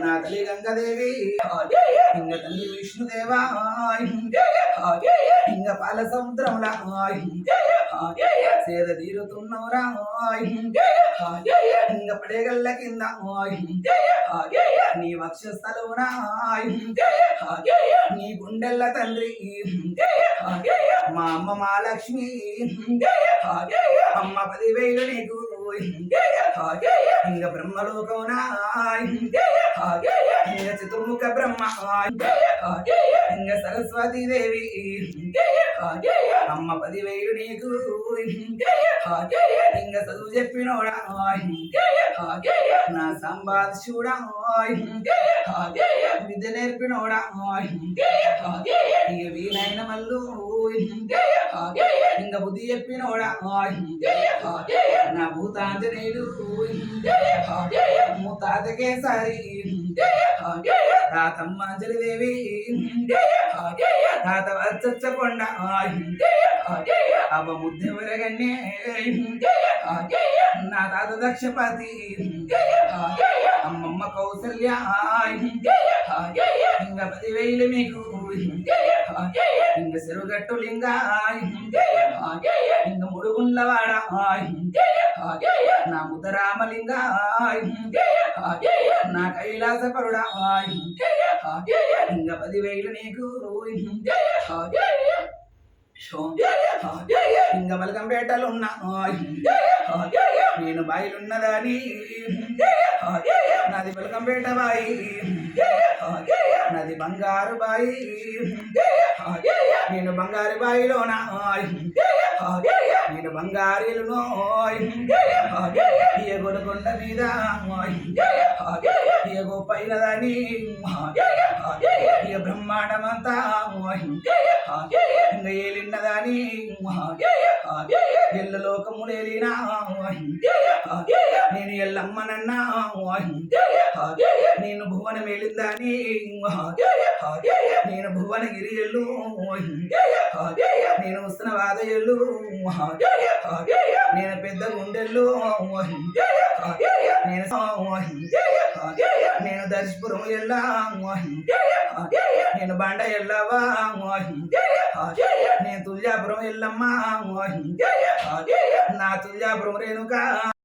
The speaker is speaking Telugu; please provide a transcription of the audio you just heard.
నా తల్లి గంగదేవి ఇంగ తల్లి విష్ణుదేవా ఇంగ పాల సముద్రముల సేద తీరుతున్నవరా ఇంగ పడేగల్ల కింద నీ వక్షస్థలవునా నీ గుండెల్ల తండ్రి మా అమ్మ మా లక్ష్మి అమ్మ పదివేలు నీకు ఇంగ బ్రహ్మలోకవునా ఇంగ చతుర్ముఖ బ్రహ్మ. ఇంగ సరస్వతి దేవి. అమ్మ పదివేలు నీకు. ఇంగ చదువు చెప్పినోడా నా సంపాదించుడా విద్య నేర్పినోడా ఇక వీలైన మల్లు ఇంకా బుద్ధి చెప్పినోడా నా భూతాంజనేయుడు మూతాతకే సారి రాతమ్మాంజలి దేవి తాత వచ్చొచ్చకొండ అవ ముద్దెవరగన్నే నా తాత దక్షపతి అమ్మమ్మ కౌసల్య ఇంక పదివేలు మీకు ఇంక చెరుగట్టు లింగ ఇంక ముడుగుండ్లవాడ నా ముద్దరామలింగ నా కైలాసపరుడా ఇంక పదివేలు నీకు ఇంక మలకంపేటలో ఉన్నా నేను బాయిలున్నదని నాది మలకంపేట బాయి నాది బంగారు బాయి నేను బంగారు బాయిలోన నేను బంగారీలను ఏ గొడకొండ మీద. ఏ గొప్పైన దాని. బ్రహ్మాండమంతా. ఇంకా ఏలిన్నదాని. ఎల్ల లోకములేలినా నేను ఎల్లమ్మనన్నా నేను భువన మేలిందాని. నేను భువనగిరి ఎల్లు నేను వస్తున్న వాదయల్లు నేను పెద్ద గుండెల్లు. నేను నేను దర్శపురం ఎల్లా. నేను బండ ఎల్లవా నేను తుల్జాపురం ఎల్లమ్మా నా తుల్జాపురం రేణుకా.